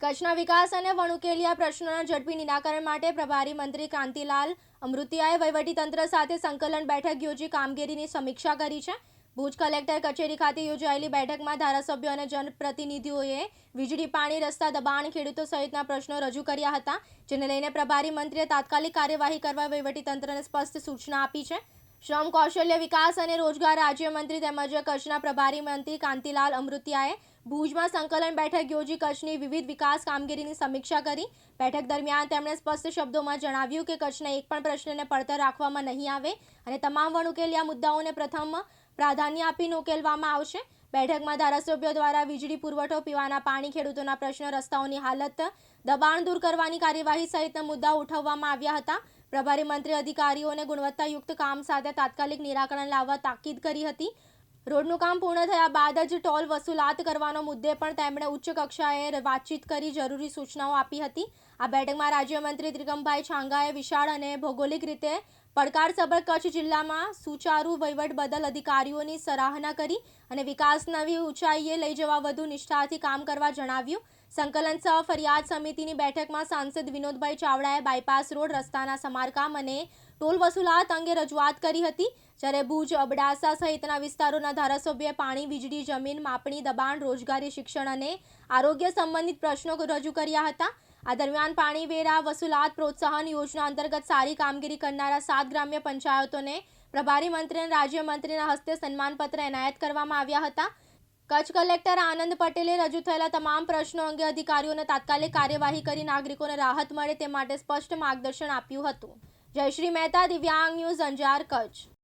કચ્છના વિકાસ અને વણુકેલિયા પ્રશ્નોના ઝડપી નિરાકરણ માટે પ્રભારી મંત્રી કાંતિલાલ અમૃતિયાએ વહીવટીતંત્ર સાથે સંકલન બેઠક યોજી કામગીરીની સમીક્ષા કરી છે. ભુજ કલેક્ટર કચેરી ખાતે યોજાયેલી બેઠકમાં ધારાસભ્યો અને જનપ્રતિનિધિઓએ વીજળી, પાણી, રસ્તા દબાણ, ખેડૂતો સહિતના પ્રશ્નો રજૂ કર્યા હતા, જેને લઈને પ્રભારી મંત્રીએ તાત્કાલિક કાર્યવાહી કરવા વહીવટીતંત્રને સ્પષ્ટ સૂચના આપી છે. શ્રમ, કૌશલ્ય વિકાસ અને રોજગાર રાજ્યમંત્રી તેમજ કચ્છના પ્રભારી મંત્રી કાંતિલાલ અમૃતિયાએ ભુજમાં સંકલન બેઠક યોજી કચ્છની વિવિધ વિકાસ કામગીરીની સમીક્ષા કરી. બેઠક દરમિયાન તેમણે સ્પષ્ટ શબ્દોમાં જણાવ્યું કે કચ્છના એક પણ પ્રશ્નને પડતર રાખવામાં નહીં આવે અને તમામ વણુકેલિયા મુદ્દાઓને પ્રથમ પ્રાધાન્ય આપીને ઉકેલવામાં આવશે. બેઠકમાં ધારાસભ્યો દ્વારા વીજળી પુરવઠો, પીવાના પાણી, ખેડૂતોના પ્રશ્નો, રસ્તાઓની હાલત, દબાણ દૂર કરવાની કાર્યવાહી સહિતના મુદ્દાઓ ઉઠાવવામાં આવ્યા હતા. પ્રભારી મંત્રી અધિકારીઓને ગુણવત્તાયુક્ત કામ સાથે તાત્કાલિક નિરાકરણ લાવવા તાકીદ કરી હતી. રોડનું કામ પૂર્ણ થયા બાદ જ ટોલ વસૂલાત કરવાનો મુદ્દે પણ તેમણે ઉચ્ચ કક્ષાએ વાતચીત કરી જરૂરી સૂચનાઓ આપી હતી. આ બેઠકમાં રાજ્યમંત્રી ત્રિકમભાઈ છાંગાએ વિશાળ અને ભૌગોલિક રીતે પડકારસભર કચ્છ જિલ્લામાં સુચારુ વહીવટ બદલ અધિકારીઓની સરાહના કરી અને વિકાસ નવી ઊંચાઈએ લઈ જવા વધુ નિષ્ઠાથી કામ કરવા જણાવ્યું. સંકલન સહ ફરિયાદ સમિતિની બેઠકમાં સાંસદ વિનોદભાઈ ચાવડાએ બાયપાસ રોડ રસ્તાના સમારકામ અને ટોલ વસૂલાત અંગે રજૂઆત કરી હતી. જ્યારે ભુજ, અબડાસા સહિતના વિસ્તારોના ધારાસભ્યોએ પાણી, વીજળી, જમીન, માપણી, દબાણ, રોજગારી, શિક્ષણ અને આરોગ્ય સંબંધિત પ્રશ્નો રજૂ કર્યા હતા. આ દરમિયાન પાણી, વેરા, વસૂલાત, પ્રોત્સાહન યોજના અંતર્ગત સારી કામગીરી કરનારા સાત ગ્રામ્ય પંચાયતોને પ્રભારી મંત્રી અને રાજ્યમંત્રીના હસ્તે સન્માનપત્ર એનાયત કરવામાં આવ્યા હતા. કચ્છ કલેક્ટર આનંદ પટેલે રજૂ થયેલા તમામ પ્રશ્નો અંગે અધિકારીઓને તાત્કાલિક કાર્યવાહી કરી નાગરિકોને રાહત મળે તે માટે સ્પષ્ટ માર્ગદર્શન આપ્યું હતું. જયશ્રી મહેતા, દિવ્યાંગ ન્યૂઝ અંજાર, કચ્છ.